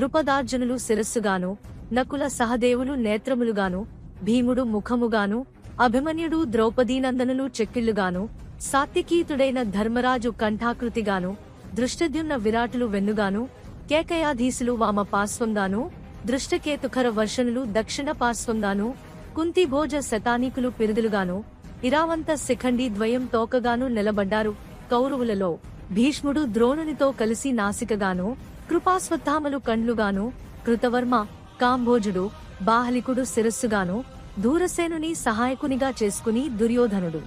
ద్రుపదార్జునులు శిరస్సుగాను నకుల సహదేవులు నేత్రములుగాను భీముడు ముఖముగాను అభిమన్యుడు ద్రౌపదీనందనులు చెక్కిళ్ళుగాను సాత్వికీతుడైన ధర్మరాజు కంఠాకృతిగాను దృష్టద్యుమ్న విరాటులు వెన్నుగాను కేకయాధీసులు వామ పార్శ్వంగాను దృష్టకేతుఖర వర్షనులు దక్షిణ పార్శ్వంగాను కుంతిభోజ శతానీకులు పిరుదులుగాను ఇరావంత శిఖండి ద్వయం తోకగాను నిలబడ్డారు కౌరవులలో భీష్ముడు ద్రోణునితో కలిసి నాసికగాను కృపాస్వత్థామలు కండ్లుగాను కృతవర్మ కాంభోజుడు బాహలికుడు శిరస్సుగాను దూరసేనుని సహాయకునిగా చేసుకుని దుర్యోధనుడు.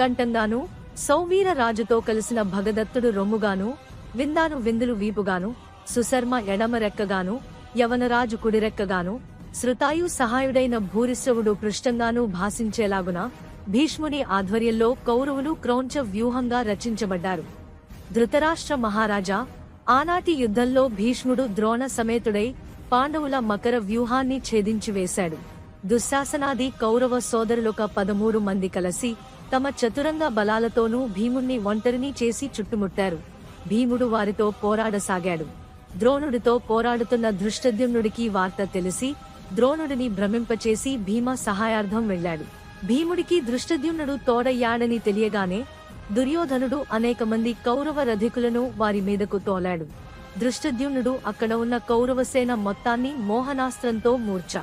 కంఠంగాను సౌవీర రాజుతో కలిసిన భగదత్తుడు రొమ్ముగాను విందాను విందులు వీపుగాను సుశర్మ ఎడమరెక్కగాను యవనరాజు కుడిరెక్కగాను శృతాయు సహాయుడైన భూరిశ్రవుడు పృష్టంగాను భాసించేలాగున భీష్ముని ఆధ్వర్యంలో కౌరవులు క్రౌంచ వ్యూహంగా రచించబడ్డారు. ధృతరాష్ట్ర మహారాజా ఆనాటి యుద్ధంలో భీష్ముడు ద్రోణ సమేతుడై పాండవుల మకర వ్యూహాన్ని ఛేదించి వేశాడు దుశ్శాసనాది కౌరవ సోదరులొక పదమూడు మంది కలిసి తమ చతురంగ బలాలతోనూ భీముణ్ణి ఒంటరిని చేసి చుట్టుముట్టారు. భీముడు వారితో పోరాడసాగాడు. ద్రోణుడితో పోరాడుతున్న ధృష్టద్యుమ్నుడికి వార్త తెలిసి ద్రోణుడిని భ్రమింపచేసి భీమ సహాయార్థం వెళ్ళాడు. భీముడికి దృష్టద్యుమ్నుడు తోడయ్యాడని తెలియగానే దుర్యోధనుడు అనేక మంది కౌరవ రధికులను వారి మీదకు తోలాడు. దృష్టద్యుమ్నుడు అక్కడ ఉన్న కౌరవసేన మొత్తాన్ని మోహనాస్త్రంతో మూర్చ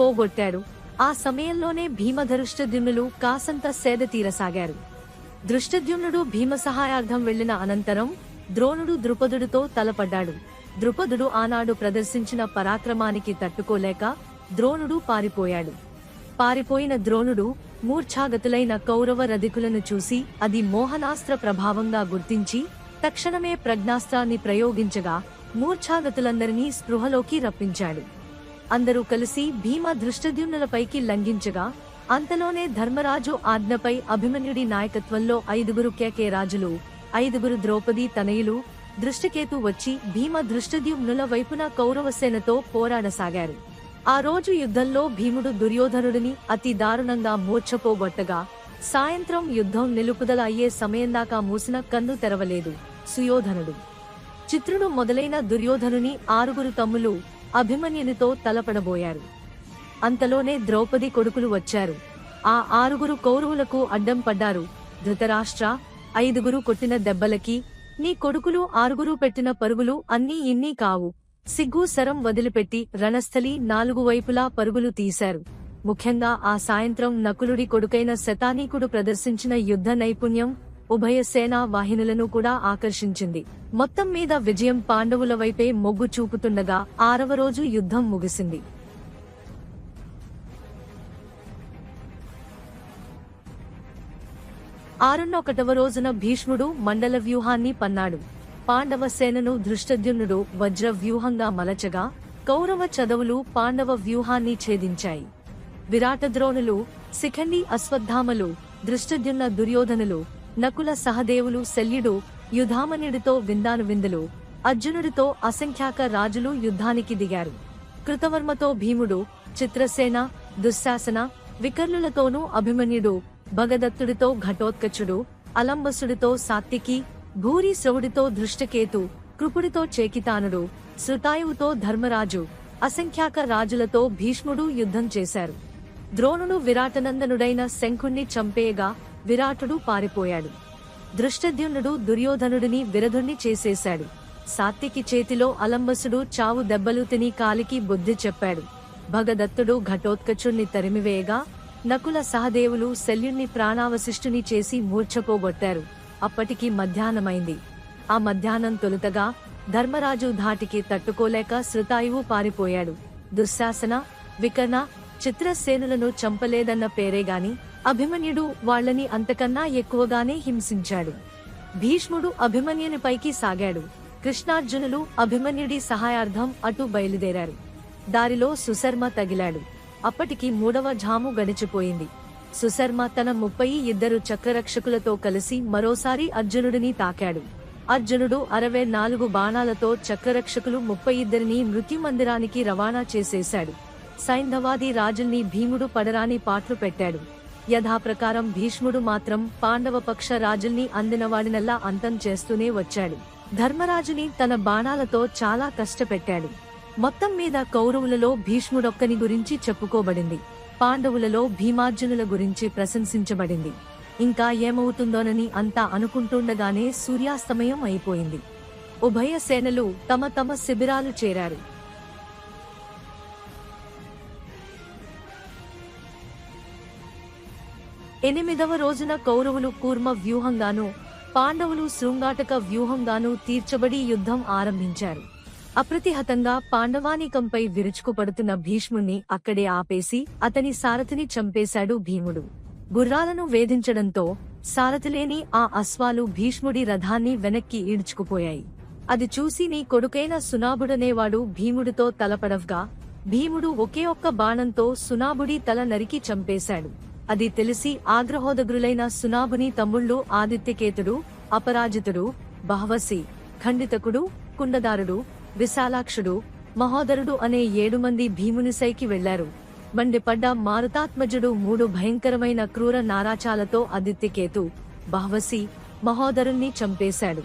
పోగొట్టాడు ఆ సమయంలోనే భీమధరుష్టద్యుమ్నులు కాసంత సేద తీరసాగారు. దృష్టద్యుమ్నుడు భీమ సహాయార్థం వెళ్ళిన అనంతరం ద్రోణుడు ద్రుపదుడితో తలపడ్డాడు. ద్రుపదుడు ఆనాడు ప్రదర్శించిన పరాక్రమానికి తట్టుకోలేక ద్రోణుడు పారిపోయాడు. పారిపోయిన ద్రోణుడు మూర్ఛాగతులైన కౌరవ రధికులను చూసి అది మోహనాస్త్ర ప్రభావంగా గుర్తించి తక్షణమే ప్రజ్ఞాస్త్రాన్ని ప్రయోగించగా మూర్ఛాగతులందరినీ స్పృహలోకి రప్పించాడు. అందరూ కలిసి భీమ దృష్టద్యుమ్నులపైకి లంఘించగా అంతలోనే ధర్మరాజు ఆజ్ఞపై అభిమన్యుడి నాయకత్వంలో ఐదుగురు కేకే రాజులు ఐదుగురు ద్రౌపది తనయులు దృష్టికేతు వచ్చి భీమ దృష్టద్యుమ్నుల వైపున కౌరవసేనతో పోరాడసాగారు. ఆ రోజు యుద్ధంలో భీముడు దుర్యోధనుడిని అతి దారుణంగా మూర్ఛపోగొట్టగా సాయంత్రం యుద్ధం నిలుపుదల అయ్యే సమయం దాకా మూసిన కన్ను తెరవలేదు సుయోధనుడు. చిత్రుడు మొదలైన దుర్యోధనుని ఆరుగురు తమ్ములు అభిమన్యునితో తలపడబోయారు. అంతలోనే ద్రౌపది కొడుకులు వచ్చారు. ఆ ఆరుగురు కౌరవులకు అడ్డం పడ్డారు. ధృతరాష్ట్ర ఐదుగురు కొట్టిన దెబ్బలకి నీ కొడుకులు ఆరుగురు పెట్టిన పరుగులు అన్నీ ఇన్నీ కావు. సిగ్గు సరం వదిలిపెట్టి రణస్థలి నాలుగు వైపులా పరుగులు తీశారు. ముఖ్యంగా ఆ సాయంత్రం నకులుడి కొడుకైన శతానీకుడు ప్రదర్శించిన యుద్ధ నైపుణ్యం ఉభయ సేనా వాహినులను కూడా ఆకర్షించింది. మొత్తం మీద విజయం పాండవుల వైపే మొగ్గు చూపుతుండగా ఆరవ రోజు యుద్ధం ముగిసింది. ఆరున్నొకటవ రోజున భీష్ముడు మండల వ్యూహాన్ని పన్నాడు. పాండవ సేనను దృష్టద్యుమ్నుడు వజ్ర వ్యూహంగా మలచగా కౌరవ చదవులు పాండవ వ్యూహాన్ని ఛేదించాయి. విరాటద్రోణులు శిఖండి అశ్వత్థామలు దృష్టద్యున్న దుర్యోధనులు నకుల సహదేవులు శల్యుడు యుధామనుడితో విందాను విందులు అర్జునుడితో అసంఖ్యాక రాజులు యుద్ధానికి దిగారు. కృతవర్మతో భీముడు చిత్రసేన దుశ్శాసన వికర్ణులతోనూ అభిమన్యుడు భగదత్తుడితో ఘటోత్కచుడు అలంబసుడితో సాత్తికి భూరి శ్రవుడితో దృష్టకేతు కృపుడితో చేకితానుడు శృతాయువుతో ధర్మరాజు అసంఖ్యాక రాజులతో భీష్ముడు యుద్ధం చేశారు. ద్రోణుడు విరాటనందనుడైన శంఖుణ్ణి చంపేయగా విరాటుడు పారిపోయాడు. దృష్టద్యునుడు దుర్యోధనుడిని విరధుణ్ణి చేసేశాడు. సాత్తికి చేతిలో అలంబసుడు చావు దెబ్బలు తిని కాలికి బుద్ధి చెప్పాడు. భగదత్తుడు ఘటోత్కచుణ్ణి తరిమివేయగా నకుల సహదేవులు శల్యుణ్ణి ప్రాణావశిష్టుని చేసి మూర్ఛపోగొట్టారు అప్పటికి మధ్యాహ్నమైంది. ఆ మధ్యాహ్నం తొలుతగా ధర్మరాజు ధాటికి తట్టుకోలేక శృతాయువు పారిపోయాడు. దుశ్శాసన వికర్ణ చిత్రసేనులను చంపలేదన్న పేరేగాని అభిమన్యుడు వాళ్ళని అంతకన్నా ఎక్కువగానే హింసించాడు. భీష్ముడు అభిమన్యుని పైకి సాగాడు. కృష్ణార్జునులు అభిమన్యుడి సహాయార్థం అటు బయలుదేరారు. దారిలో సుశర్మ తగిలాడు. అప్పటికి మూడవ ఝాము గడిచిపోయింది. సుశర్మ తన ముప్పై ఇద్దరు చక్రరక్షకులతో కలిసి మరోసారి అర్జునుడిని తాకాడు. అర్జునుడు అరవై నాలుగు బాణాలతో చక్రరక్షకులు ముప్పై ఇద్దరిని మృత్యుమందిరానికి రవాణా చేసేశాడు. సైంధవాది రాజుల్ని భీముడు పడరాని పాట్లు పెట్టాడు. యథాప్రకారం భీష్ముడు మాత్రం పాండవపక్ష రాజుల్ని అందినవాడినల్లా అంతం చేస్తూనే వచ్చాడు. ధర్మరాజుని తన బాణాలతో చాలా కష్టపెట్టాడు. మొత్తం మీద కౌరవులలో భీష్ముడొక్కని గురించి చెప్పుకోబడింది. పాండవులలో భీమార్జునుల గురించి ప్రశంసించబడింది. ఇంకా ఏమవుతుందోనని అంతా అనుకుంటుండగానే సూర్యాస్తమయం అయిపోయింది. ఉభయ సేనలు తమ తమ శిబిరాలు చేరారు. ఎనిమిదవ రోజున కౌరవులు కూర్మ వ్యూహంగాను పాండవులు శృంగాటక వ్యూహంగాను తీర్చబడి యుద్ధం ఆరంభించారు. అప్రతిహతంగా పాండవానికంపై విరుచుకుపడుతున్న భీష్ముణ్ణి అక్కడే ఆపేసి అతని సారథిని చంపేశాడు భీముడు. గుర్రాలను వేధించడంతో సారథిలేని ఆ అశ్వాలు భీష్ముడి రథాన్ని వెనక్కి ఈడ్చుకుపోయాయి. అది చూసి నీ కొడుకైన సునాభుడనేవాడు భీముడితో తలపడవ్గా భీముడు ఒకే ఒక్క బాణంతో సునాభుడి తల నరికి చంపేశాడు. అది తెలిసి ఆగ్రహోదగ్రులైన సునాభుని తమ్ముళ్ళు ఆదిత్యకేతుడు అపరాజితుడు బహవసి ఖండితకుడు కుండదారుడు విశాలాక్షుడు మహోదరుడు అనే ఏడు మంది భీముని సైకి వెళ్ళారు మండిపడ్డ మారుతాత్మజుడు మూడు భయంకరమైన క్రూర నారాచాలతో ఆదిత్యకేతు భావసి మహోదరుణ్ణి చంపేశాడు.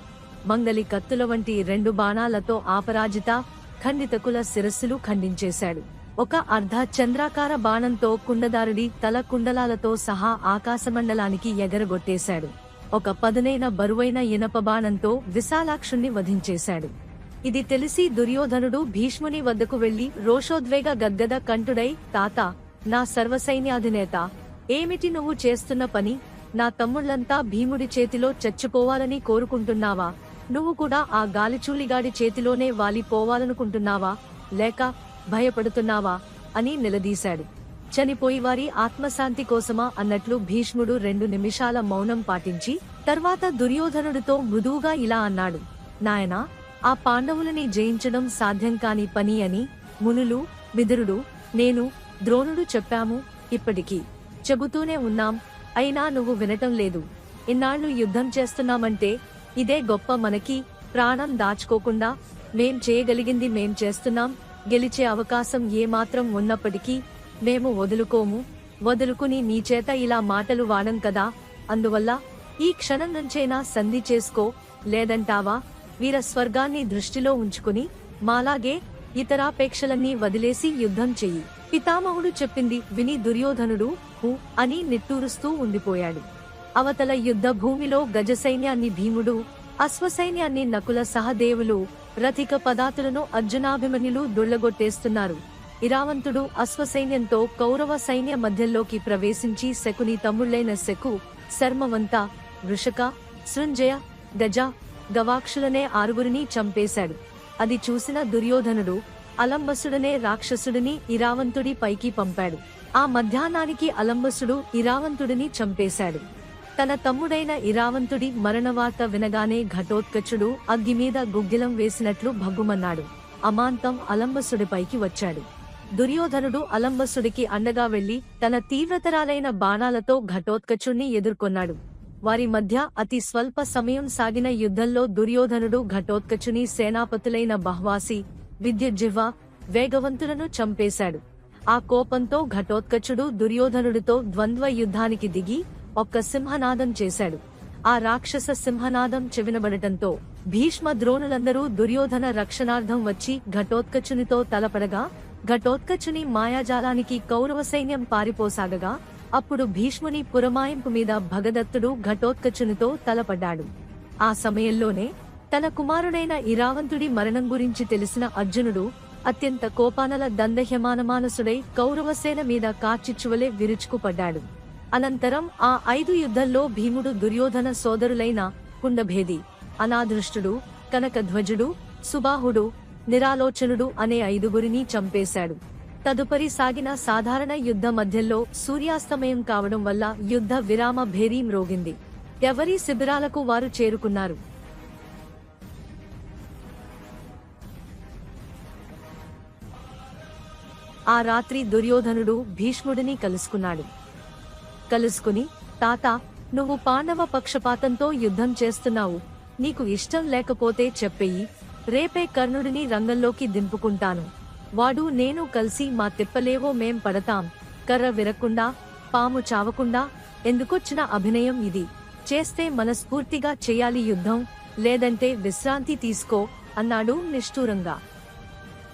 మంగలి కత్తుల వంటి రెండు బాణాలతో ఆపరాజిత ఖండితకుల శిరస్సులు ఖండించేశాడు. ఒక అర్ధ చంద్రాకార బాణంతో కుండదారుడి తల కుండలాలతో సహా ఆకాశమండలానికి ఎగరగొట్టేశాడు. ఒక పదునైన బరువైన ఇనప బాణంతో విశాలాక్షుణ్ణి వధించేశాడు. ఇది తెలిసి దుర్యోధనుడు భీష్ముని వద్దకు వెళ్ళి రోషోద్వేగ గద్గద కంఠుడై తాత నా సర్వసైన్యాధినేత ఏమిటి నువ్వు చేస్తున్న పని? నా తమ్ముళ్ళంతా భీముడి చేతిలో చచ్చిపోవాలని కోరుకుంటున్నావా? నువ్వు కూడా ఆ గాలిచూలిగాడి చేతిలోనే వాలిపోవాలనుకుంటున్నావా? లేక భయపడుతున్నావా? అని నిలదీశాడు. చనిపోయి వారి ఆత్మశాంతి కోసమా అన్నట్లు భీష్ముడు రెండు నిమిషాల మౌనం పాటించి తర్వాత దుర్యోధనుడితో మృదువుగా ఇలా అన్నాడు నాయనా ఆ పాండవులని జయించడం సాధ్యం కాని పని అని మునులు విదురుడు నేను ద్రోణుడు చెప్పాము ఇప్పటికీ. చెబుతూనే ఉన్నాం అయినా నువ్వు వినటం లేదు. ఇన్నాళ్ళు యుద్ధం చేస్తున్నామంటే ఇదే గొప్ప మనకి ప్రాణం దాచుకోకుండా మేం చేయగలిగింది మేం చేస్తున్నాం గెలిచే అవకాశం ఏమాత్రం ఉన్నప్పటికీ మేము వదులుకోము వదులుకుని నీ చేత ఇలా మాటలు వాడం కదా అందువల్ల ఈ క్షణం నుంచైనా సంధి చేసుకో లేదంటావా? వీర స్వర్గాన్ని దృష్టిలో ఉంచుకుని మాలాగే ఇతరాపేక్షలన్నీ వదిలేసి యుద్ధం చెయ్యి. పితామహుడు చెప్పింది విని దుర్యోధనుడు హు అని నిట్టూరుస్తూ ఉండిపోయాడు. అవతల యుద్ధ భూమిలో గజ సైన్యాన్ని భీముడు అశ్వసైన్యాన్ని నకుల సహదేవులు రథిక పదాతులను అర్జునాభిమన్యులు దుళ్ళగొట్టేస్తున్నారు ఇరావంతుడు అశ్వసైన్యంతో కౌరవ సైన్య మధ్యలోకి ప్రవేశించి శకుని తమ్ముళ్ళైన శకు శర్మవంత వృషక సృంజయ గజ గవాక్షులనే ఆరుగురిని చంపేశాడు. అది చూసిన దుర్యోధనుడు అలంబసుడనే రాక్షసుడిని ఇరావంతుడి పైకి పంపాడు. ఆ మధ్యాహ్నానికి అలంబసుడు ఇరావంతుడిని చంపేశాడు. తన తమ్ముడైన ఇరావంతుడి మరణవార్త వినగానే ఘటోత్కచుడు అగ్గిమీద గుగ్గిలం వేసినట్లు భగ్గుమన్నాడు. అమాంతం అలంబసుడిపైకి వచ్చాడు. దుర్యోధనుడు అలంబసుడికి అండగా వెళ్ళి తన తీవ్రతరాలైన బాణాలతో ఘటోత్కచుణ్ణి ఎదుర్కొన్నాడు. వారి మధ్య అతి స్వల్ప సమయం సాగిన యుద్ధంలో దుర్యోధనుడు ఘటోత్కచుని సేనాపతులైన బహ్వాసి విద్యుజ్జిహ్వ వేగవంతులను చంపేశాడు. ఆ కోపంతో ఘటోత్కచుడు దుర్యోధనుడితో ద్వంద్వ యుద్ధానికి దిగి ఒక్క సింహనాదం చేశాడు. ఆ రాక్షస సింహనాదం చెవినబడటంతో భీష్మ ద్రోణులందరూ దుర్యోధన రక్షణార్థం వచ్చి ఘటోత్కచునితో తలపడగా ఘటోత్కచుని మాయాజాలానికి కౌరవ సైన్యం పారిపోసాగగా అప్పుడు భీష్ముని పురమాయింపు మీద భగదత్తుడు ఘటోత్కచునితో తలపడ్డాడు. ఆ సమయంలోనే తన కుమారుడైన ఇరావంతుడి మరణం గురించి తెలిసిన అర్జునుడు అత్యంత కోపానల దందహ్యమానమానసుడై కౌరవసేన మీద కార్చిచ్చువలే విరుచుకుపడ్డాడు. అనంతరం ఆ ఐదు యుద్ధంలో భీముడు దుర్యోధన సోదరులైన కుండభేది అనాదృష్టుడు కనకధ్వజుడు సుబాహుడు నిరాలోచనుడు అనే ఐదుగురిని చంపేశాడు. తదుపరి సాగిన సాధారణ యుద్ధ మధ్యలో సూర్యాస్తమయం కావడం వల్ల యుద్ధ విరామ భేరీ మ్రోగింది. ఎవరి శిబిరాలకు వారు చేరుకున్నారు? ఆ రాత్రి దుర్యోధనుడు భీష్ముడిని కలుసుకున్నాడు. కలుసుకుని తాత నువ్వు పాండవ పక్షపాతంతో యుద్ధం చేస్తున్నావు. నీకు ఇష్టం లేకపోతే చెప్పెయ్యి రేపే కర్ణుడిని రంగంలోకి దింపుకుంటాను. వాడు నేను కలిసి మా తిప్పలేవో మేం పడతాం. కర్ర విరకుండా పాము చావకుండా ఎందుకొచ్చిన అభినయం ఇది? చేస్తే మనస్ఫూర్తిగా చేయాలి యుద్ధం లేదంటే విశ్రాంతి తీసుకో అన్నాడు నిష్ఠూరంగా.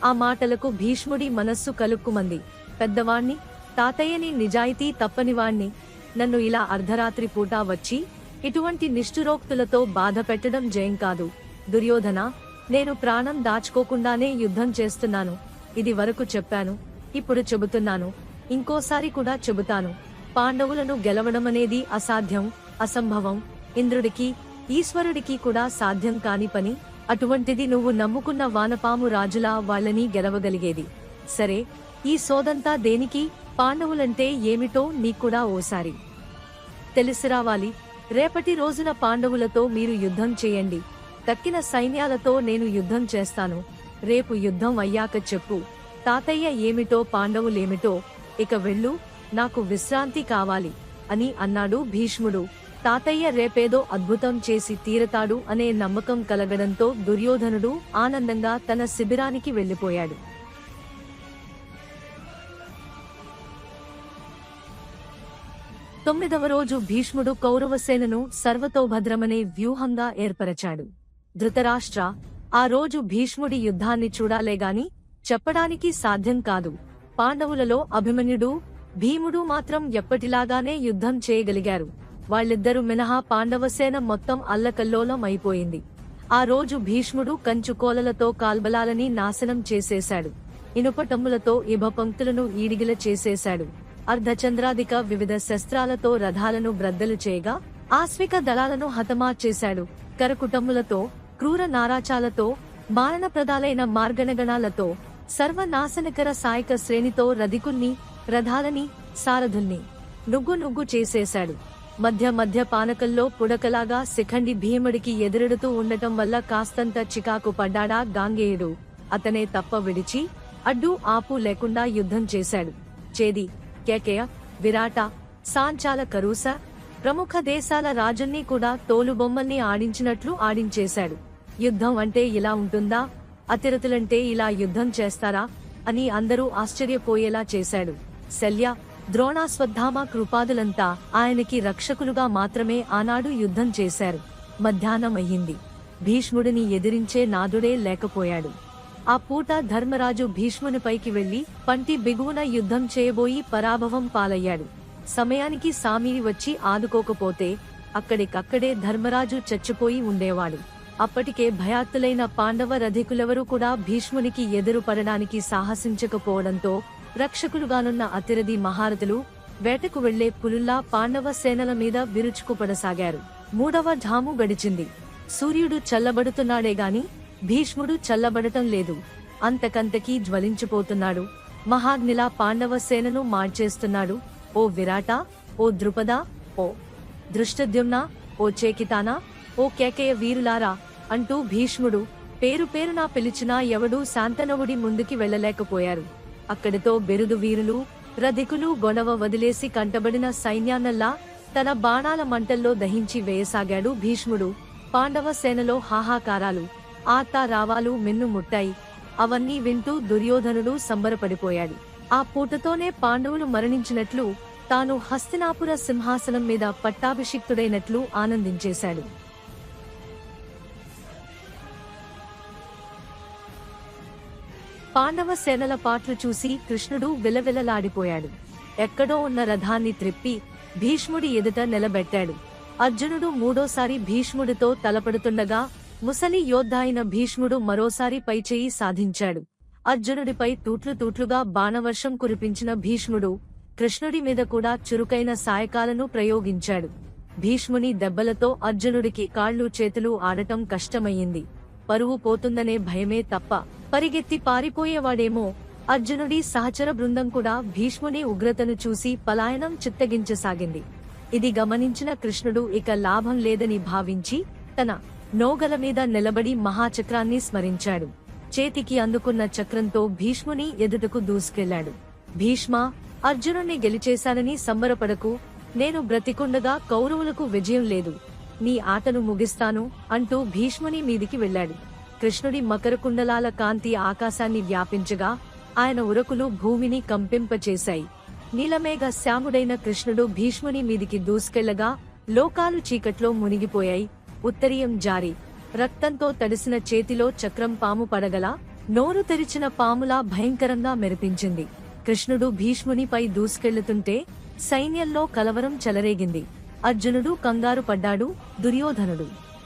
ఆ మాటలకు భీష్ముడి మనస్సు కలుక్కుమంది. పెద్దవాణ్ణి తాతయ్యని నిజాయితీ తప్పనివాణ్ణి. నన్ను ఇలా అర్ధరాత్రి పూట వచ్చి ఇటువంటి నిష్ఠురోక్తులతో బాధ పెట్టడం జయం కాదు. దుర్యోధన నేను ప్రాణం దాచుకోకుండానే యుద్ధం చేస్తున్నాను. ఇది వరకు చెప్పాను ఇప్పుడు చెబుతున్నాను ఇంకోసారి కూడా చెబుతాను. పాండవులను గెలవడం అనేది అసాధ్యం అసంభవం. ఇంద్రుడికి ఈశ్వరుడికి కూడా సాధ్యం కాని పని అటువంటిది నువ్వు నమ్ముకున్న వానపాము రాజులా వాళ్ళని గెలవగలిగేది. సరే ఈ సోదంతా దేనికి? పాండవులంటే ఏమిటో నీకూడా ఓసారి. తెలిసి రావాలి. రేపటి రోజున పాండవులతో మీరు యుద్ధం చేయండి. తక్కిన సైన్యాలతో నేను యుద్ధం చేస్తాను. రేపు యుద్ధం అయ్యాక చెప్పు. తాతయ్య ఏమిటో పాండవులేమిటో ఇక వెళ్ళు నాకు విశ్రాంతి కావాలి అని అన్నాడు భీష్ముడు. తాతయ్య రేపేదో అద్భుతం చేసి తీరతాడు అనే నమ్మకం కలగడంతో దుర్యోధనుడు ఆనందంగా తన శిబిరానికి వెళ్ళిపోయాడు తొమ్మిదవ రోజు భీష్ముడు కౌరవసేనను సర్వతోభద్రమనే వ్యూహంగా ఏర్పరచాడు. ధృతరాష్ట్ర ఆ రోజు భీష్ముడి యుద్ధాన్ని చూడాలేగాని చెప్పడానికి సాధ్యం కాదు. పాండవులలో అభిమన్యుడు భీముడు మాత్రం ఎప్పటిలాగానే యుద్ధం చేయగలిగారు. వాళ్ళిద్దరూ మినహా పాండవసేన మొత్తం అల్లకల్లోలం అయిపోయింది. ఆ రోజు భీష్ముడు కంచుకోలలతో కాల్బలాలని నాశనం చేసేశాడు. ఇనుపటమ్ములతో ఇభ పంక్తులను ఈడిగిల చేసేశాడు. అర్ధచంద్రాధిక వివిధ శస్త్రాలతో రథాలను బ్రద్దలు చేయగా ఆశ్విక దళాలను హతమార్చేశాడు. కరకుటమ్ములతో క్రూర నారాచాలతో మారణప్రదాలైన మార్గణగణాలతో సర్వనాశనకర సాయక శ్రేణితో రధికుణ్ణి రథాలని సారథుల్ని నుగ్గు నుగ్గు చేసేశాడు. మధ్య మధ్య పానకల్లో పుడకలాగా శిఖండి భీముడికి ఎదురెడుతూ ఉండటం వల్ల కాస్తంత చికాకు పడ్డాడా గాంగేయుడు. అతనే తప్ప విడిచి అడ్డు ఆపు లేకుండా యుద్ధం చేశాడు. చేది కేకేయ విరాట సాంచాల కరూస ప్రముఖ దేశాల రాజుల్ని కూడా తోలుబొమ్మల్ని ఆడించినట్లు ఆడించేశాడు. యుద్ధం అంటే ఇలా ఉంటుందా? అతిరతులంటే ఇలా యుద్ధం చేస్తారా? అని అందరూ ఆశ్చర్యపోయేలా చేశాడు. శల్య ద్రోణాశ్వత్థామ కృపాదులంతా ఆయనకి రక్షకులుగా మాత్రమే ఆనాడు యుద్ధం చేశారు. మధ్యాహ్నం అయ్యింది. భీష్ముడిని ఎదిరించే నాదుడే లేకపోయాడు. ఆ పూట ధర్మరాజు భీష్మునిపైకి వెళ్ళి పంటి బిగువున యుద్ధం చేయబోయి పరాభవం పాలయ్యాడు. సమయానికి సామిని వచ్చి ఆదుకోకపోతే అక్కడికక్కడే ధర్మరాజు చచ్చిపోయి ఉండేవాడు. అప్పటికే భయాత్తులైన పాండవ రధికులెవరూ కూడా భీష్మునికి ఎదురుపడడానికి సాహసించకపోవడంతో రక్షకులుగానున్న అతిరథి మహారథులు వేటకు వెళ్ళే పులుల్లా పాండవ సేనల మీద విరుచుకుపడసాగారు. మూడవ ఢాము గడిచింది. సూర్యుడు చల్లబడుతున్నాడే గాని భీష్ముడు చల్లబడటం లేదు. అంతకంతకీ జ్వలించిపోతున్నాడు. మహాగ్నిలా పాండవ సేనను మార్చేస్తున్నాడు. ఓ విరాట ఓ ద్రుపద ఓ దృష్టద్యుమ్న ఓ చేకితానా ఓ కేకయ వీరులారా! అంటూ భీష్ముడు పేరు పేరునా పిలిచినా ఎవడూ శాంతనవుడి ముందుకి వెళ్ళలేకపోయారు. అక్కడితో బెరుదు వీరులు రధికులు గొడవ వదిలేసి కంటబడిన సైన్యాన్నల్లా తన బాణాల మంటల్లో దహించి వేయసాగాడు భీష్ముడు. పాండవ సేనలో హాహాకారాలు ఆతా రావాలు మిన్ను ముట్టాయి. అవన్నీ వింటూ దుర్యోధనుడు సంబరపడిపోయాడు. ఆ పూటతోనే పాండవులు మరణించినట్లు తాను హస్తినాపుర సింహాసనం మీద పట్టాభిషిక్తుడైనట్లు ఆనందించేశాడు. పాండవ సేనల పాట్లు చూసి కృష్ణుడు విలవిలలాడిపోయాడు. ఎక్కడో ఉన్న రథాన్ని త్రిప్పి భీష్ముడి ఎదుట నిలబెట్టాడు. అర్జునుడు మూడోసారి భీష్ముడితో తలపడుతుండగా ముసలి యోద్ధ అయిన భీష్ముడు మరోసారి పైచేయి సాధించాడు. అర్జునుడిపై తూట్లు తూట్లుగా బాణవర్షం కురిపించిన భీష్ముడు కృష్ణుడి మీద కూడా చురుకైన సాయకాలను ప్రయోగించాడు. భీష్ముని దెబ్బలతో అర్జునుడికి కాళ్ళు చేతులు ఆడటం కష్టమయ్యింది. పరువు పోతుందనే భయమే తప్ప పరిగెత్తి పారిపోయేవాడేమో. అర్జునుడి సహచర బృందం కూడా భీష్ముని ఉగ్రతను చూసి పలాయనం చిత్తగించసాగింది. ఇది గమనించిన కృష్ణుడు ఇక లాభం లేదని భావించి తన నోగల మీద నిలబడి మహాచక్రాన్ని స్మరించాడు. చేతికి అందుకున్న చక్రంతో భీష్ముని ఎదుటకు దూసుకెళ్ళాడు భీష్మ అర్జునుణ్ణి గెలిచేశానని సంబరపడకు నేను బ్రతికుండగా కౌరవులకు విజయం లేదు. నీ ఆటను ముగిస్తాను అంటూ భీష్ముని మీదికి వెళ్ళాడు. కృష్ణుడి మకరకుండలాల కాంతి ఆకాశాన్ని వ్యాపించగా ఆయన ఉరకులు భూమిని కంపింపచేశాయి. నీలమేఘ శ్యాముడైన కృష్ణుడు భీష్ముని మీదికి దూసుకెళ్ళగా లోకాలు చీకట్లో మునిగిపోయాయి. ఉత్తరీయం జారి. రక్తంతో తడిసిన చేతిలో చక్రం పాము పడగల నోరు తెరిచిన పాములా భయంకరంగా మెరిపించింది. కృష్ణుడు భీష్మునిపై దూసుకెళ్ళుతుంటే సైన్యంలో కలవరం చెలరేగింది. అర్జునుడు కంగారు పడ్డాడు దుర్యోధనుడు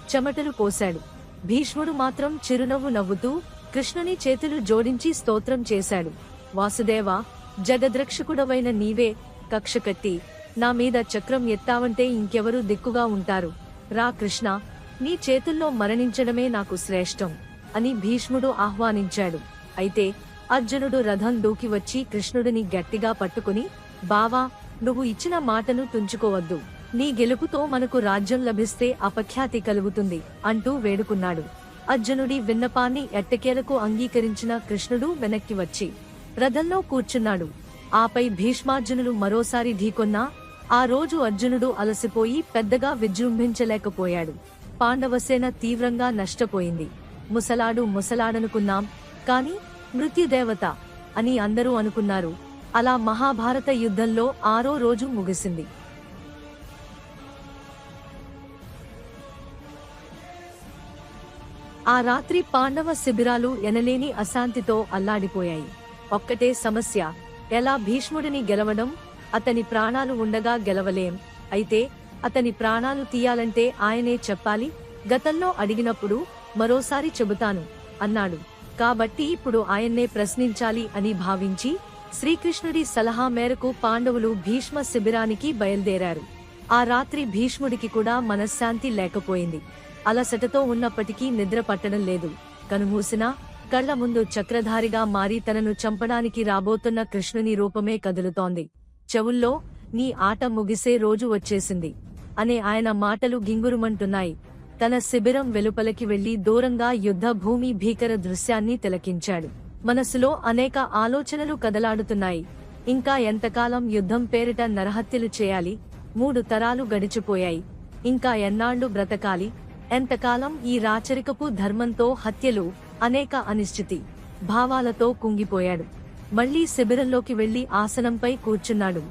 చెమటలు కోశాడు. భీష్ముడు మాత్రం చిరునవ్వు నవ్వుతూ కృష్ణుని చేతులు జోడించి స్తోత్రం చేశాడు. వాసుదేవ జగద్రక్షకుడవైన నీవే కక్ష కట్టి నా మీద చక్రం ఎత్తావంటే ఇంకెవరు దిక్కుగా ఉంటారు. రా కృష్ణ నీ చేతుల్లో మరణించడమే నాకు శ్రేష్టం అని భీష్ముడు ఆహ్వానించాడు. అయితే అర్జునుడు రథం దూకి వచ్చి కృష్ణుడిని గట్టిగా పట్టుకుని బావా నువ్వు ఇచ్చిన మాటను తుంచుకోవద్దు. నీ గెలుపుతో మనకు రాజ్యం లభిస్తే అపఖ్యాతి కలుగుతుంది అంటూ వేడుకున్నాడు. అర్జునుడి విన్నపాన్ని ఎట్టకేలకు అంగీకరించిన కృష్ణుడు వెనక్కి వచ్చి రథంలో కూర్చున్నాడు. ఆపై భీష్మార్జునులు మరోసారి ఢీకొన్నా ఆ రోజు అర్జునుడు అలసిపోయి పెద్దగా విజృంభించలేకపోయాడు. పాండవసేన తీవ్రంగా నష్టపోయింది. ముసలాడు ముసలాడనుకున్నాం కాని మృత్యుదేవత అని అందరూ అనుకున్నారు. అలా మహాభారత యుద్ధంలో ఆరో రోజు ముగిసింది. ఆ రాత్రి పాండవ శిబిరాలు ఎనలేని అశాంతితో అల్లాడిపోయాయి. ఒక్కటే సమస్య ఎలా భీష్ముడిని గెలవడం? అతని ప్రాణాలు ఉండగా గెలవలేం. అయితే అతని ప్రాణాలు తీయాలంటే ఆయనే చెప్పాలి. గతంలో అడిగినప్పుడు మరోసారి చెబుతాను అన్నాడు. కాబట్టి ఇప్పుడు ఆయన్నే ప్రశ్నించాలి అని భావించి శ్రీకృష్ణుడి సలహా మేరకు పాండవులు భీష్మ శిబిరానికి బయలుదేరారు. ఆ రాత్రి భీష్ముడికి కూడా మనశ్శాంతి లేకపోయింది. అలసటతో ఉన్నప్పటికీ నిద్ర పట్టడం లేదు. కనుమూసినా కళ్ళ ముందు చక్రధారిగా మారి తనను చంపడానికి రాబోతున్న కృష్ణుని రూపమే కదులుతోంది. చెవుల్లో నీ ఆట ముగిసే రోజు వచ్చేసింది అనే ఆయన మాటలు గింగురుమంటున్నాయి. తన శిబిరం వెలుపలకి వెళ్ళి దూరంగా యుద్ధ భూమి భీకర దృశ్యాన్ని తిలకించాడు. మనసులో అనేక ఆలోచనలు కదలాడుతున్నాయి. ఇంకా ఎంతకాలం యుద్ధం పేరిట నరహత్యలు చేయాలి? మూడు తరాలు గడిచిపోయాయి. ఇంకా ఎన్నాళ్ళు బ్రతకాలి? ఎంతకాలం ఈ రాచరికపు ధర్మంతో హత్యలు అనేక అనిశ్చితి భావాలతో కుంగిపోయాడు. మళ్ళీ శిబిరంలోకి వెళ్ళి ఆసనంపై కూర్చున్నాడు.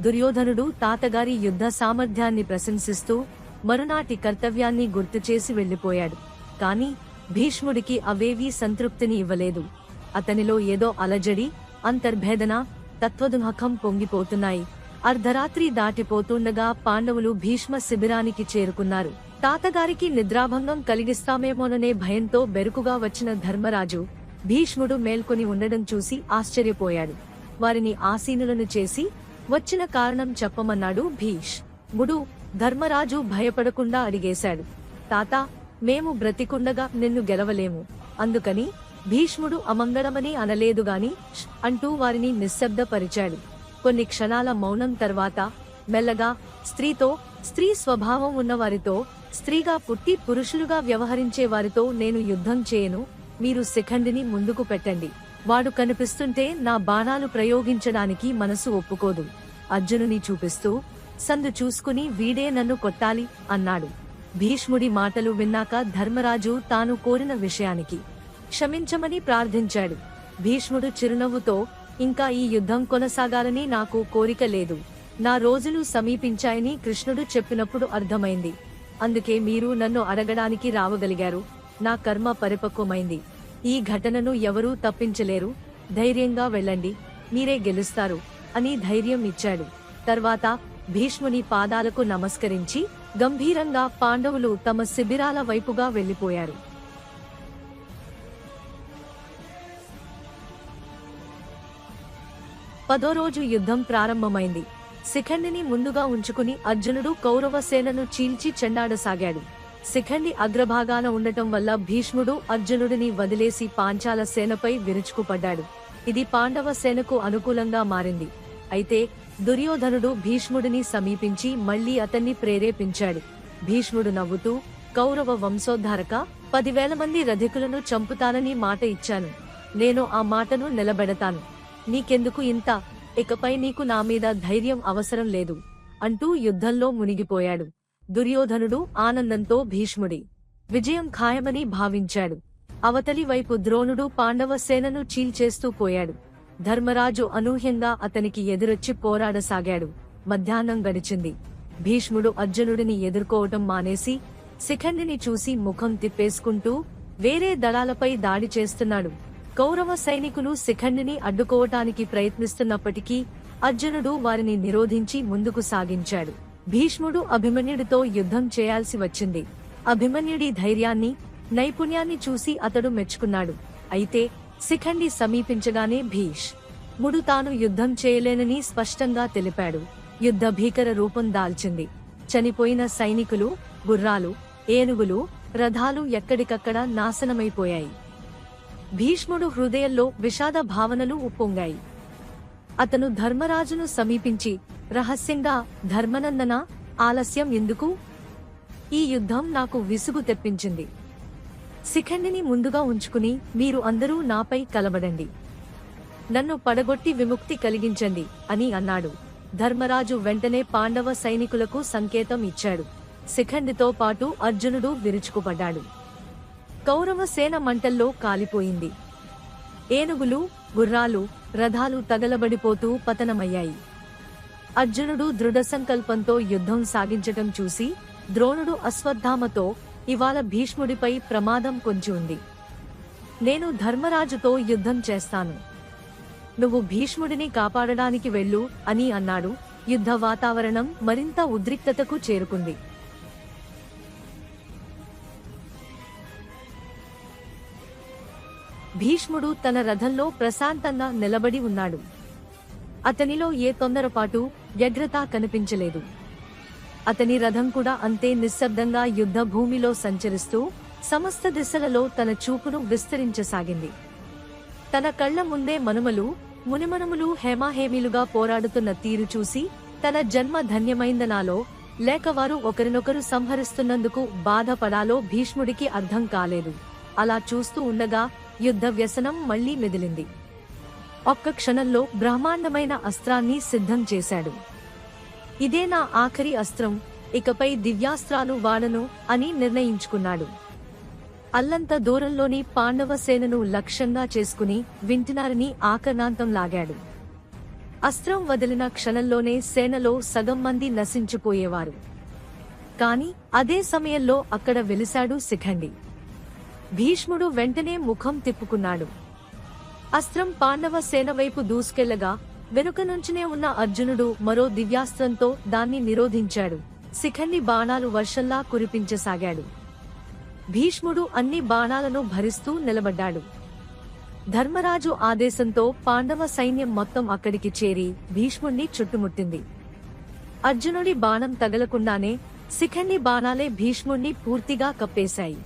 దుర్యోధనుడు తాతగారి యుద్ధ సామర్థ్యాన్ని ప్రశంసిస్తూ మరునాటి కర్తవ్యాన్ని గుర్తుచేసి వెళ్ళిపోయాడు కాని భీష్ముడికి అవేవీ సంతృప్తిని ఇవ్వలేదు. అతనిలో ఏదో అలజడి అంతర్భేదన తత్వదుహకం పొంగిపోతున్నాయి. అర్ధరాత్రి దాటిపోతుండగా పాండవులు భీష్మ శిబిరానికి చేరుకున్నారు. తాతగారికి నిద్రాభంగం కలిగిస్తామేమోననే భయంతో బెరుకుగా వచ్చిన ధర్మరాజు భీష్ముడు మేల్కొని ఉండడం చూసి ఆశ్చర్యపోయాడు. వారిని ఆసీనులను చేసి వచ్చిన కారణం చెప్పమన్నాడు భీష్. ముడు ధర్మరాజు భయపడకుండా అడిగేశాడు. తాత మేము బ్రతికుండగా నిన్ను గెలవలేము. అందుకని భీష్ముడు అమంగళమని అనలేదుగాని అంటూ వారిని నిశ్శబ్దపరిచాడు. కొన్ని క్షణాల మౌనం తర్వాత మెల్లగా స్త్రీతో స్త్రీ స్వభావం ఉన్నవారితో స్త్రీగా పుట్టి పురుషులుగా వ్యవహరించే వారితో నేను యుద్ధం చేయను. మీరు శిఖండిని ముందుకు పెట్టండి. వాడు కనిపిస్తుంటే నా బాణాలు ప్రయోగించడానికి మనసు ఒప్పుకోదు. అర్జునుని చూపిస్తూ సందు చూసుకుని వీడే నన్ను కొట్టాలి అన్నాడు. భీష్ముడి మాటలు విన్నాక ధర్మరాజు తాను కోరిన విషయానికి క్షమించమని ప్రార్థించాడు. భీష్ముడు చిరునవ్వుతో ఇంకా ఈ యుద్ధం కొనసాగాలని నాకు కోరిక లేదు. నా రోజులు సమీపించాయని కృష్ణుడు చెప్పినప్పుడు అర్థమైంది. అందుకే మీరు నన్ను అడగడానికి రావగలిగారు. నా కర్మ పరిపక్వమైంది. ఈ ఘటనను ఎవరూ తప్పించలేరు. ధైర్యంగా వెళ్ళండి. మీరే గెలుస్తారు అని ధైర్యం ఇచ్చాడు. తర్వాత భీష్ముని పాదాలకు నమస్కరించి గంభీరంగా పాండవులు తమ శిబిరాల వైపుగా వెళ్ళిపోయారు పదో రోజు యుద్ధం ప్రారంభమైంది. శిఖండిని ముందుగా ఉంచుకుని అర్జునుడు కౌరవ సేనను చీల్చి చెండాడసాగాడు. శిఖండి అగ్రభాగాన ఉండటం వల్ల భీష్ముడు అర్జునుడిని వదిలేసి పాంచాల సేనపై విరుచుకుపడ్డాడు. ఇది పాండవ సేనకు అనుకూలంగా మారింది. అయితే దుర్యోధనుడు భీష్ముడిని సమీపించి మళ్ళీ అతన్ని ప్రేరేపించాడు. భీష్ముడు నవ్వుతూ కౌరవ వంశోద్ధారక పదివేల మంది రధికులను చంపుతానని మాట ఇచ్చాను. నేను ఆ మాటను నిలబెడతాను. నీకెందుకు ఇంత ఇకపై నీకు నా మీద ధైర్యం అవసరం లేదు అంటూ యుద్ధంలో మునిగిపోయాడు. దుర్యోధనుడు ఆనందంతో భీష్ముడి విజయం ఖాయమని భావించాడు. అవతలి వైపు ద్రోణుడు పాండవ సేనను చీల్చేస్తూ పోయాడు. ధర్మరాజు అనూహ్యంగా అతనికి ఎదురొచ్చి పోరాడసాగాడు. మధ్యాహ్నం గడిచింది. భీష్ముడు అర్జునుడిని ఎదుర్కోవటం మానేసి శిఖండిని చూసి ముఖం తిప్పేసుకుంటూ వేరే దళాలపై దాడి చేస్తున్నాడు. కౌరవ సైనికులు శిఖండిని అడ్డుకోవటానికి ప్రయత్నిస్తున్నప్పటికీ అర్జునుడు వారిని నిరోధించి ముందుకు సాగించాడు. భీష్ముడు అభిమన్యుడితో యుద్ధం చేయాల్సి వచ్చింది. అభిమన్యుడి ధైర్యాన్ని నైపుణ్యాన్ని చూసి అతడు మెచ్చుకున్నాడు. అయితే శిఖండి సమీపించగానే భీష్ ముడు తాను యుద్ధం చేయలేనని స్పష్టంగా తెలిపాడు. యుద్ధ భీకర రూపం దాల్చింది. చనిపోయిన సైనికులు గుర్రాలు ఏనుగులు రథాలు ఎక్కడికక్కడ నాశనమైపోయాయి. భీష్ముడు హృదయంలో విషాద భావనలు ఉప్పొంగాయి. అతను ధర్మరాజును సమీపించి రహస్యంగా ధర్మనందన ఆలస్యం ఎందుకు? ఈ యుద్ధం నాకు విసుగు తెప్పించింది. శిఖండిని ముందుగా ఉంచుకుని మీరు అందరూ నాపై కలబడండి. నన్ను పడగొట్టి విముక్తి కలిగించండి అని అన్నాడు. ధర్మరాజు వెంటనే పాండవ సైనికులకు సంకేతం ఇచ్చాడు. శిఖండితో పాటు అర్జునుడు విరుచుకుపడ్డాడు. కౌరవ సేన మంటల్లో కాలిపోయింది. ఏనుగులు గుర్రాలు రథాలు తగలబడిపోతూ పతనమయ్యాయి. అర్జునుడు దృఢ సంకల్పంతో యుద్ధం సాగించటం చూసి ద్రోణుడు అశ్వత్థామతో ఇవాళ భీష్ముడిపై ప్రమాదం కొంచి ఉంది. నేను ధర్మరాజుతో యుద్ధం చేస్తాను. నువ్వు భీష్ముడిని కాపాడడానికి వెళ్ళు అని అన్నాడు. యుద్ధ వాతావరణం మరింత ఉద్రిక్తతకు చేరుకుంది. భీష్ముడు తన రథంలో ప్రశాంతంగా నిలబడి ఉన్నాడు. అతనిలో ఏ తొందరపాటు వ్యగ్రత కనిపించలేదు. అతని రథం కూడా అంతే నిశ్శబ్దంగా యుద్ధ భూమిలో సంచరిస్తూ సమస్త దిశలలో తన చూపును విస్తరించసాగింది. తన కళ్ళ ముందే మనుమలు మునిమనుములు హేమాహేమీలుగా పోరాడుతున్న తీరు చూసి తన జన్మ ధన్యమైందనాలో లేక వారు ఒకరినొకరు సంహరిస్తున్నందుకు బాధపడాలో భీష్ముడికి అర్థం కాలేదు. అలా చూస్తూ ఉండగా యుద్ధ వ్యసనం మళ్ళీ మెదిలింది. ఒక్క క్షణంలో బ్రహ్మాండమైన అస్త్రాన్ని సిద్ధం చేశాడు. ఇదే నా ఆఖరి అస్త్రం ఇకపై దివ్యాస్త్రాలు వాడను అని నిర్ణయించుకున్నాడు. అల్లంత దూరంలోని పాండవ సేనను లక్ష్యంగా చేసుకుని వింటినారని ఆకర్ణాంతం లాగాడు. అస్త్రం వదిలిన క్షణంలోనే సేనలో సగం మంది నశించిపోయేవారు. కాని అదే సమయంలో అక్కడ వెలిశాడు శిఖండి. భీష్ముడు వెంటనే ముఖం తిప్పుకున్నాడు. అస్త్రం పాండవ సేన వైపు దూసుకెళ్ళగా వెనుక నుంచినే ఉన్న అర్జునుడు మరో దివ్యాస్త్రంతో దాన్ని నిరోధించాడు. శిఖండి బాణాలు వర్షంలా కురిపించసాగాడు. భీష్ముడు అన్ని బాణాలను భరిస్తూ నిలబడ్డాడు. ధర్మరాజు ఆదేశంతో పాండవ సైన్యం మొత్తం అక్కడికి చేరి భీష్ముణ్ణి చుట్టుముట్టింది. అర్జునుడి బాణం తగలకుండానే శిఖండి బాణాలే భీష్ముణ్ణి పూర్తిగా కప్పేశాయి.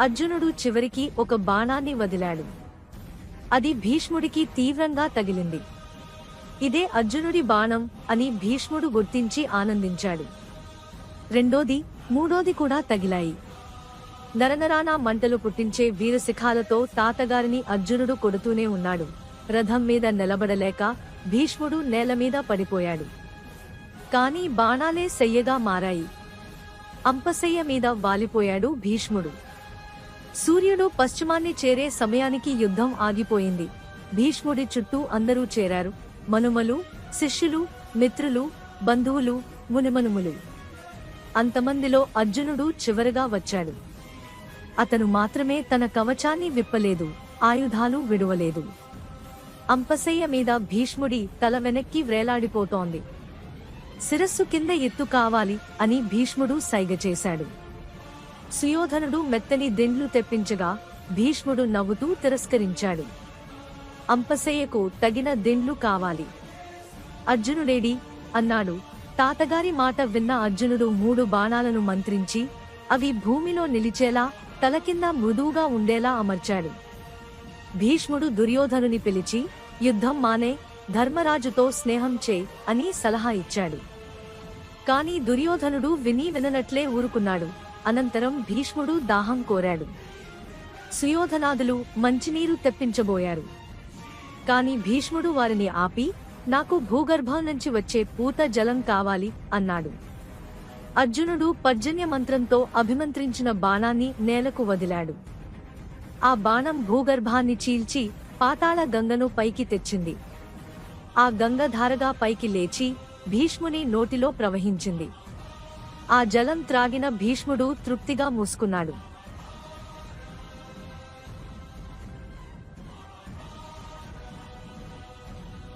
అర్జునుడు చివరికి ఒక బాణాన్ని వదిలాడు. అది భీష్ముడికి తీవ్రంగా తగిలింది. ఇదే అర్జునుడి బాణం అని భీష్ముడు గుర్తించి ఆనందించాడు. రెండోది మూడోది కూడా తగిలాయి. నరనరానా మంటలు పుట్టించే వీరశిఖాలతో తాతగారిని అర్జునుడు కొడుతూనే ఉన్నాడు. రథం మీద నిలబడలేక భీష్ముడు నేల మీద పడిపోయాడు. కాని బాణాలే సెయ్యగా మారాయి. అంపశయ్య మీద వాలిపోయాడు భీష్ముడు. సూర్యుడు పశ్చిమాన్ని చేరే సమయానికి యుద్ధం ఆగిపోయింది. భీష్ముడి చుట్టూ అందరూ చేరారు. మనుమలు శిష్యులు మిత్రులు బంధువులు మునిమనుములు. అంతమందిలో అర్జునుడు చివరగా వచ్చాడు. అతను మాత్రమే తన కవచాన్ని విప్పలేదు ఆయుధాలు విడువలేదు. అంపశయ్య మీద భీష్ముడి తల వెనక్కి వ్రేలాడిపోతోంది. శిరస్సు కింద ఎత్తు కావాలి అని భీష్ముడు సైగ చేశాడు సుయోధనుడు మెత్తని దిండ్లు తెప్పించగా భీష్ముడు నవ్వుతూ తిరస్కరించాడు. అంపశయ్యకు తగిన దిండ్లు కావాలి. అర్జునుడేడి అన్నాడు. తాతగారి మాట విన్న అర్జునుడు మూడు బాణాలను మంత్రించి అవి భూమిలో నిలిచేలా తల కింద మృదువుగా ఉండేలా అమర్చాడు. భీష్ముడు దుర్యోధనుని పిలిచి యుద్ధం మానే ధర్మరాజుతో స్నేహం చే అని సలహా ఇచ్చాడు. కాని దుర్యోధనుడు విని విననట్లే ఊరుకున్నాడు. అనంతరం భీష్ముడు దాహం కోరాడు. సుయోధనాదులు మంచినీరు తెప్పించబోయారు. కాని భీష్ముడు వారిని ఆపి నాకు భూగర్భం నుంచి వచ్చే పూత జలం కావాలి అన్నాడు. అర్జునుడు పర్జన్య మంత్రంతో అభిమంత్రించిన బాణాన్ని నేలకు వదిలాడు. ఆ బాణం భూగర్భాన్ని చీల్చి పాతాళ గంగను పైకి తెచ్చింది. ఆ గంగ ధారగా పైకి లేచి భీష్ముని నోటిలో ప్రవహించింది. ఆ జలం త్రాగిన భీష్ముడు తృప్తిగా మూసుకున్నాడు.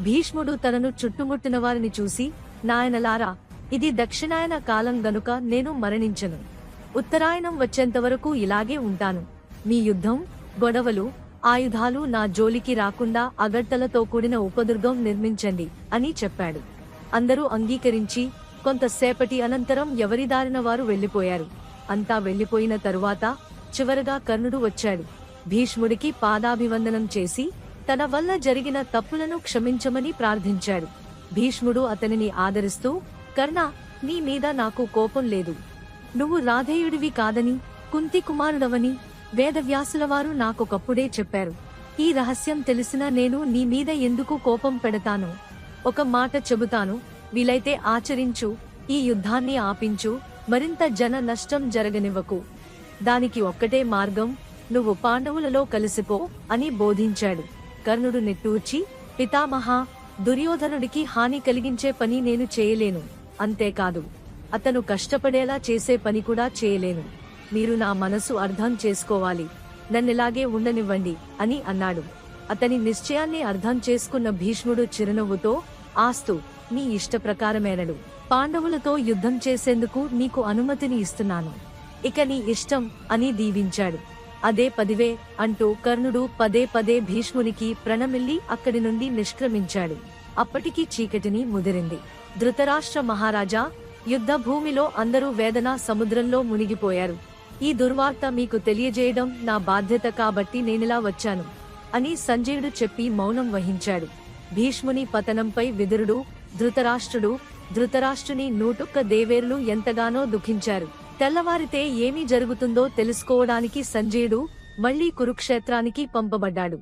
భీష్ముడు తనను చుట్టుముట్టిన వారిని చూసి నాయనలారా ఇది దక్షిణాయన కాలం గనుక నేను మరణించను. ఉత్తరాయణం వచ్చేంతవరకు ఇలాగే ఉంటాను. మీ యుద్ధం గొడవలు ఆయుధాలు నా జోలికి రాకుండా అగడ్తలతో కూడిన ఉపదుర్గం నిర్మించండి అని చెప్పాడు. అందరూ అంగీకరించి కొంతసేపటి అనంతరం ఎవరి దారిన వారు వెళ్ళిపోయారు అంతా వెళ్ళిపోయిన తరువాత చివరగా కర్ణుడు వచ్చాడు. భీష్ముడికి పాదాభివందనం చేసి తన వల్ల జరిగిన తప్పులను క్షమించమని ప్రార్థించాడు. భీష్ముడు అతనిని ఆదరిస్తూ కర్ణ నీ మీద నాకు కోపం లేదు. నువ్వు రాధేయుడివి కాదని కుంతి కుమారుడవని వేదవ్యాసులవారు నాకొకప్పుడే చెప్పారు. ఈ రహస్యం తెలిసిన నేను నీ మీద ఎందుకు కోపం పెడతాను ఒక మాట చెబుతాను. వీలైతే ఆచరించు ఈ యుద్ధాన్ని ఆపించు మరింత జన నష్టం జరగనివ్వకు. దానికి ఒక్కటే మార్గం నువ్వు పాండవులలో కలిసిపో అని బోధించాడు. కర్ణుడు నిట్టూర్చి పితామహ దుర్యోధనుడికి హాని కలిగించే పని నేను చేయలేను. అంతేకాదు అతను కష్టపడేలా చేసే పని కూడా చేయలేను. మీరు నా మనసు అర్థం చేసుకోవాలి. నన్నిలాగే ఉండనివ్వండి అని అన్నాడు. అతని నిశ్చయాన్ని అర్థం చేసుకున్న భీష్ముడు చిరునవ్వుతో ఆస్తు నీ ఇష్ట ప్రకారమేనడు. పాండవులతో యుద్ధం చేసేందుకు నీకు అనుమతిని ఇస్తున్నాను. ఇక నీ ఇష్టం అని దీవించాడు. అదే పదివే అంటూ కర్ణుడు పదే పదే భీష్మునికి ప్రణమిల్లి అక్కడి నుండి నిష్క్రమించాడు. అప్పటికి చీకటిని ముదిరింది. ధృతరాష్ట్ర మహారాజా యుద్ధ భూమిలో అందరూ వేదన సముద్రంలో మునిగిపోయారు. ఈ దుర్వార్త మీకు తెలియజేయడం నా బాధ్యత కాబట్టి నేనిలా వచ్చాను. అని సంజయుడు చెప్పి మౌనం వహించాడు. భీష్ముని పతనంపై విదురుడు ధృతరాష్ట్రుడు ధృతరాష్ట్రుని నూటొక్క దేవేరులు ఎంతగానో దుఃఖించారు. తెల్లవారితే ఏమి జరుగుతుందో తెలుసుకోవడానికి సంజయుడు మళ్ళీ కురుక్షేత్రానికి పంపబడ్డాడు.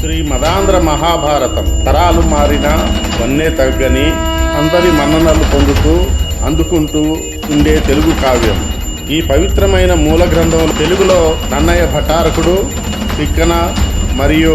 శ్రీ మదాంధ్ర మహాభారతం తరాలు మారిన వన్నే తగ్గని అందరి మన్ననలు పొందుతూ అందుకుంటూ ఉండే తెలుగు కావ్యం. ఈ పవిత్రమైన మూల గ్రంథం తెలుగులో నన్నయ్య భటారకుడు తిక్కన మరియు